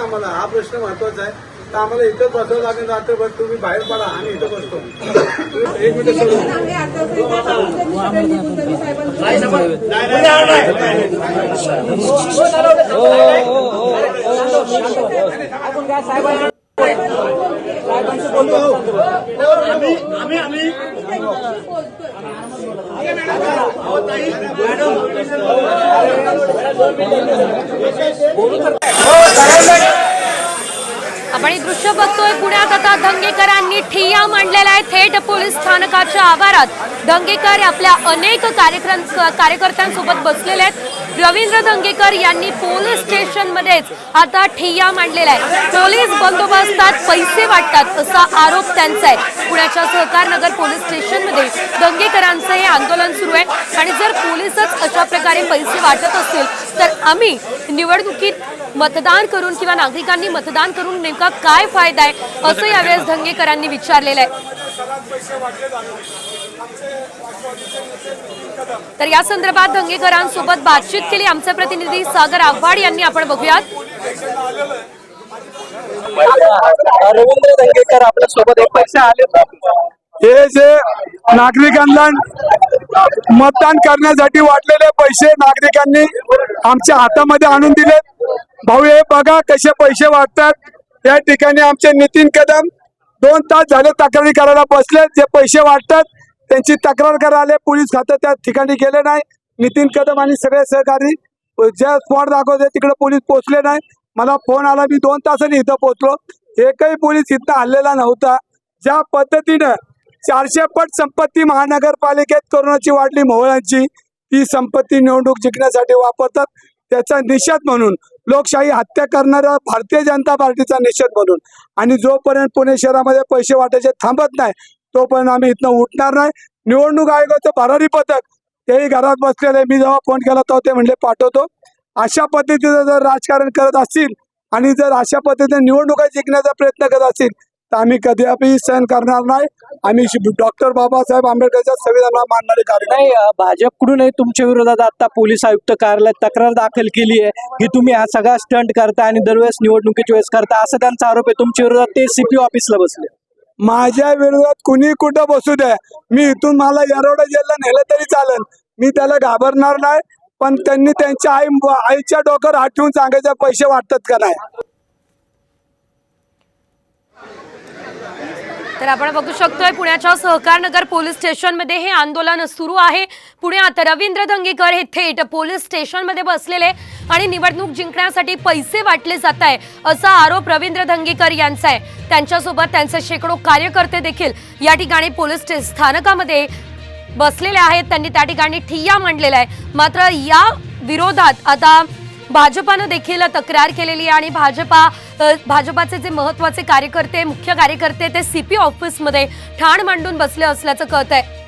आम्हाला हा प्रश्न महत्त्वाचा आहे तर आम्हाला इथंच बसावं लागेल रात्रभर तुम्ही बाहेर पडा आम्ही इथं बसतो एक मिनिट सोडून आपण हे दृश्य बघतोय पुण्यात आता दंगेकरांनी ठिय्या मांडलेला आहे थेट पोलीस स्थानकाच्या आवारात दंगेकर आपल्या अनेक कार्यक्रम कार्यकर्त्यांसोबत बसलेले आहेत. रवींद्र धंगेकर यांनी पोलीस स्टेशनमध्येच आता ठिय्या मांडलेला आहे पोलीस बंदोबस्तात पैसे वाटतात असा आरोप त्यांचा आहे. पुण्याच्या सहकारनगर पोलीस स्टेशनमध्ये दंगेकरांचं हे आंदोलन सुरू आहे. आणि जर पोलीसच अशा प्रकारे पैसे वाटत असतील तर आम्ही निवडणुकीत मतदान करून किंवा नागरिकांनी मतदान करून नेमका काय फायदा आहे असं यावेळेस धंगेकरांनी विचारलेलं आहे. तर या संदर्भात धंगेकरांसोबत बातचीत केली. आमचे प्रतिनिधी सागर आव्हाड यांनी आपण बघूयात. रवींद्र दंगेकर आपल्यासोबत एक पैसे आले हे जे नागरिकांना मतदान करण्यासाठी वाटलेले पैसे नागरिकांनी आमच्या हातामध्ये आणून दिले भाऊ हे बघा कसे पैसे वाटतात. या ठिकाणी आमचे नितीन कदम दोन तास झाले तक्रारी करायला बसले जे पैसे वाटतात त्यांची तक्रार करायला आले पोलीस खातं त्या ठिकाणी गेले नाही. नितीन कदम आणि सगळे सहकारी ज्या स्पॉट दाखवते तिकडे पोलीस पोहोचले नाही. मला फोन आला मी दोन तासांनी इथं पोहोचलो. एकही पोलीस इथं हल्लेला नव्हता. ज्या पद्धतीनं चारशे पट संपत्ती महानगरपालिकेत कोरोनाची वाढली मोहळांची ती संपत्ती निवडणूक जिंकण्यासाठी वापरतात. त्याचा निषेध म्हणून लोकशाही हत्या करणाऱ्या भारतीय जनता पार्टीचा निषेध म्हणून. आणि जोपर्यंत पुणे शहरामध्ये पैसे वाटायचे थांबत नाही तोपर्यंत आम्ही इथनं उठणार नाही. निवडणूक आयोगाचं भरारी पथक तेही घरात बसलेले. मी जेव्हा फोन केला तेव्हा ते म्हणले पाठवतो. अशा पद्धतीचं जर राजकारण करत असतील आणि जर अशा पद्धतीने निवडणुका जिंकण्याचा प्रयत्न करत असतील तर आम्ही कधीही सहन करणार नाही. आम्ही डॉक्टर बाबासाहेब आंबेडकरच्या संविधानाला मानणारे कार्यकर्ते. नाही भाजपकडूनही तुमच्या विरोधात आता पोलीस आयुक्त कार्यालयात तक्रार दाखल केली आहे की तुम्ही हा सगळा स्टंट करता आणि दरवेळेस निवडणुकीच्या वेळेस करता असा त्यांचा आरोप आहे. तुमच्या विरोधात ते सीपी ऑफिसला बसले. माझ्या विरोधात कुणी कुठं बसू द्या मी इथून मला येरवडा जेलला नेलं तरी चालेल. मी त्याला घाबरणार नाही पण त्यांनी त्यांच्या आई आईच्या डोक्यावर आठवून सांगायचं पैसे वाटतात का नाही? तर आपण बघू शकतोय पुण्याच्या सहकारनगर पोलीस स्टेशनमध्ये हे आंदोलन सुरू आहे. पुण्यात रवींद्र धंगेकर हे थेट पोलीस स्टेशनमध्ये बसलेले आणि निवडणूक जिंकण्यासाठी पैसे वाटले जात आहे असा आरोप रवींद्र धंगेकर यांचा आहे. त्यांच्यासोबत त्यांचे शेकडो कार्यकर्ते देखील या ठिकाणी पोलीस स्टे- स्थानकामध्ये बसलेले आहेत. त्यांनी त्या ठिकाणी ठिय्या मांडलेला आहे मात्र या विरोधात आता भाजपानं देखील तक्रार केलेली आहे आणि भाजपा भाजपाचे जे महत्त्वाचे कार्यकर्ते मुख्य कार्यकर्ते ते सीपी ऑफिसमध्ये ठाण मांडून बसले असल्याचं कळत आहे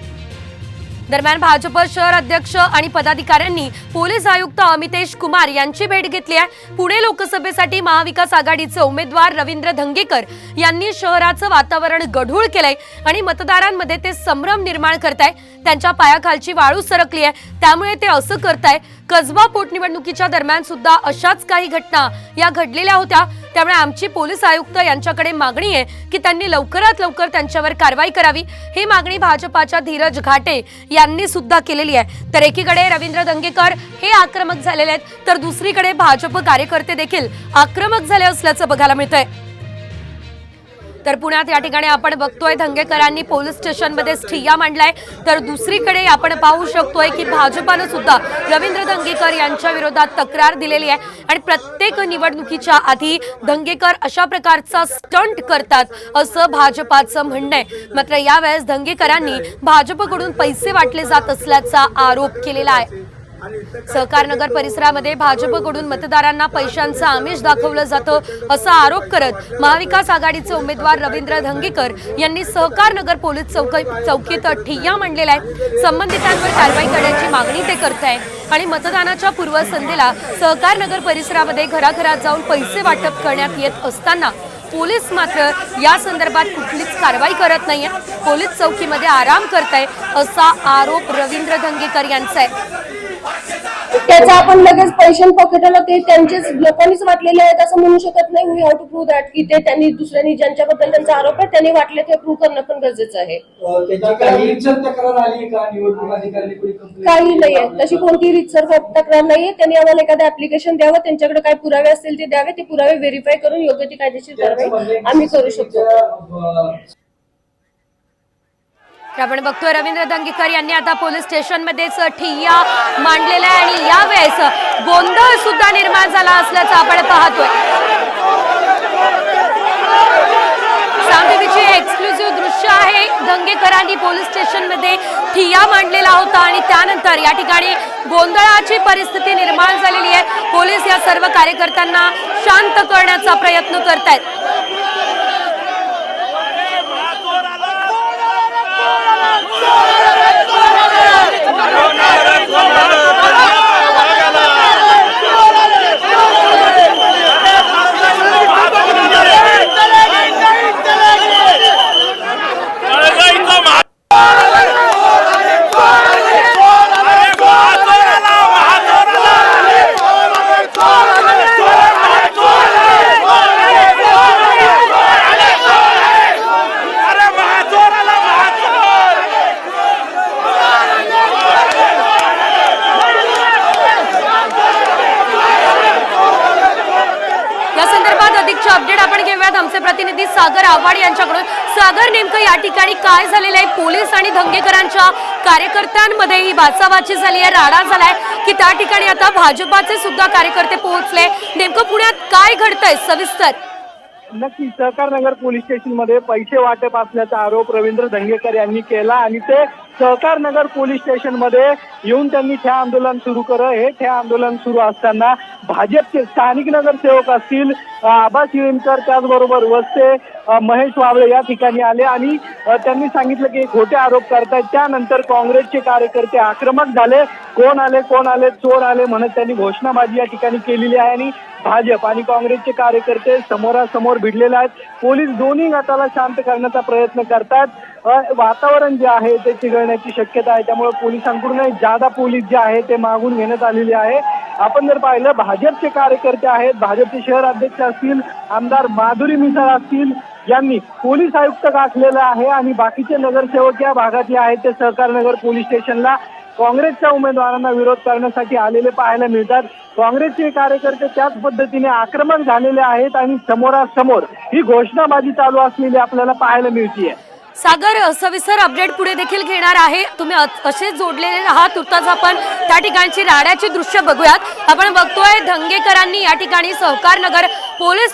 दरम्यान भाजप शहर अध्यक्ष आणि पदाधिकाऱ्यांनी पोलीस आयुक्त अमितेश कुमार यांची भेट घेतली आहे. पुणे लोकसभेसाठी महाविकास आघाडीचे उमेदवार रवींद्र धंगेकर यांनी शहराचं वातावरण गढूळ केलंय आणि मतदारांमध्ये ते संभ्रम निर्माण करताय. त्यांच्या पायाखालची वाळू सरकली आहे. त्यामुळे ते असं करताय. कसबा पोटनिवडणुकीच्या दरम्यान सुद्धा अशाच काही घटना या घडलेल्या होत्या. त्यामुळे आमची पोलीस आयुक्त यांच्याकडे मागणी आहे की त्यांनी लवकरात लवकर त्यांच्यावर कारवाई करावी. ही मागणी भाजपाच्या धीरज घाटे यांनी सुद्धा केलेली आहे. तर एकीकडे रवींद्र दंगेकर हे आक्रमक झालेले आहेत तर दुसरीकडे भाजप कार्यकर्ते देखील आक्रमक झाले असल्याचं बघायला मिळतंय. तर पुण्यात या ठिकाणी आपण बघतोय धंगेकरांनी पोलीस स्टेशनमध्ये ठिय्या मांडलाय. तर दुसरीकडे आपण पाहू शकतोय की भाजपानं सुद्धा रवींद्र दंगेकर यांच्या विरोधात तक्रार दिलेली आहे. आणि प्रत्येक निवडणुकीच्या आधी दंगेकर अशा प्रकारचा स्टंट करतात असं भाजपाचं म्हणणं आहे. मात्र यावेळेस दंगेकरांनी भाजपकडून पैसे वाटले जात असल्याचा आरोप केलेला आहे. सहकारनगर परिसरामध्ये भाजपकडून मतदारांना पैशांचं आमिष दाखवलं जातं असा आरोप करत महाविकास आघाडीचे उमेदवार रवींद्र धंगेकर यांनी सहकारनगर पोलीस चौक चौकीत ठिय्या मांडलेला आहे संबंधितांवर कारवाई करण्याची मागणी ते करत आहे आणि मतदानाच्या पूर्वसंध्येला सहकार नगर परिसरामध्ये घराघरात जाऊन पैसे वाटप करण्यात येत असताना पोलीस मात्र या संदर्भात कुठलीच कारवाई करत नाहीये. पोलीस चौकीमध्ये आराम करताय असा आरोप रवींद्र धंगेकर यांचा आहे. त्याचा आपण लगेच पैसे पॉकेटाला ते त्यांचेच लोकांनीच वाटलेले आहेत असं म्हणू शकत नाही. We have to prove that की ते त्यांनी दुसऱ्यांनी ज्यांच्याबद्दल त्यांचा आरोप आहे त्यांनी वाटले ते प्रूव्ह करणं पण गरजेचं आहे. काही तक्रार आली का? निवडणूक अधिकारी कोणी complaint काही नाहीये तशी कोणती रितसर तक्रार नाहीये. त्यांनी आम्हाला एखादं ऍप्लिकेशन द्यावं त्यांच्याकडे काय पुरावे असतील ते द्यावे ते पुरावे व्हेरीफाय करून योग्य ती कायदेशीर कारवाई आम्ही करू शकतो. तर आपण बघतोय रवींद्र दंगेकर यांनी आता पोलीस स्टेशनमध्येच ठिय्या मांडलेला आहे आणि यावेळेस गोंधळ सुद्धा निर्माण झाला असल्याचं आपण पाहतोय. सामटिव्हीचे एक्सक्लुझिव्ह दृश्य आहे. दंगेकरांनी पोलीस स्टेशनमध्ये ठिय्या मांडलेला होता आणि त्यानंतर या ठिकाणी गोंधळाची परिस्थिती निर्माण झालेली आहे. पोलीस या सर्व कार्यकर्त्यांना शांत करण्याचा प्रयत्न करतायत. या संदर्भात अपडेट आपण घेऊयात. आमचे प्रतिनिधी सागर आव्हाड यांच्याकडून. सागर नेमकं या ठिकाणी काय झालेलं आहे? पोलीस आणि धंगेकरांच्या कार्यकर्त्यांमध्ये ही बाचाबाची झाली आहे राडा झालाय की त्या ठिकाणी आता भाजपाचे सुद्धा कार्यकर्ते पोहोचले. नेमकं पुण्यात काय घडतंय? सविस्तर. नक्की सहकार नगर पोलीस स्टेशनमध्ये पैसे वाटप असल्याचा आरोप रवींद्र धंगेकर यांनी केला आणि ते सहकार नगर पोलीस स्टेशनमध्ये येऊन त्यांनी ठे आंदोलन सुरू कर. हे ठे आंदोलन सुरू असताना भाजपचे स्थानिक नगरसेवक असतील आबा शिळीमकर त्याचबरोबर वस्ते महेश वाबळे या ठिकाणी आले आणि त्यांनी सांगितलं की खोटे आरोप करतायत. त्यानंतर काँग्रेसचे कार्यकर्ते आक्रमक झाले. कोण आले कोण आले चोर आले म्हणत त्यांनी घोषणाबाजी या ठिकाणी केलेली आहे आणि भाजप आणि काँग्रेसचे कार्यकर्ते समोरासमोर भिडलेले आहेत. पोलीस दोन्ही गटाला शांत करण्याचा प्रयत्न करतात वातावरण जे आहे ते चिघळण्याची शक्यता आहे. त्यामुळे पोलिसांकडून जादा पोलीस जे आहे ते मागून घेण्यात आलेले आहे. आपण जर पाहिलं भाजपचे कार्यकर्ते आहेत. भाजपचे शहर अध्यक्ष असतील आमदार माधुरी मिसाळ असतील यांनी पोलीस आयुक्त गाठलेला आहे आणि बाकीचे नगरसेवक या भागातले आहेत. ते सहकार नगर पोलीस स्टेशनला काँग्रेसच्या उमेदवारांना विरोध करण्यासाठी आलेले पाहायला मिळतात. काँग्रेसचे कार्यकर्ते त्याच पद्धतीने आक्रमक झालेले आहेत आणि समोरासमोर ही घोषणाबाजी चालू असलेली आपल्याला पाहायला मिळतीये. सागर सविस्तर अपडेट पुढे देखील घेणार आहे. तुम्ही असे असेच जोडलेले आहात तुर्ताच आपण त्या ठिकाणची राड्याची दृश्य बघूयात. आपण बघतोय धंगेकरांनी या ठिकाणी सहकार नगर पोलीस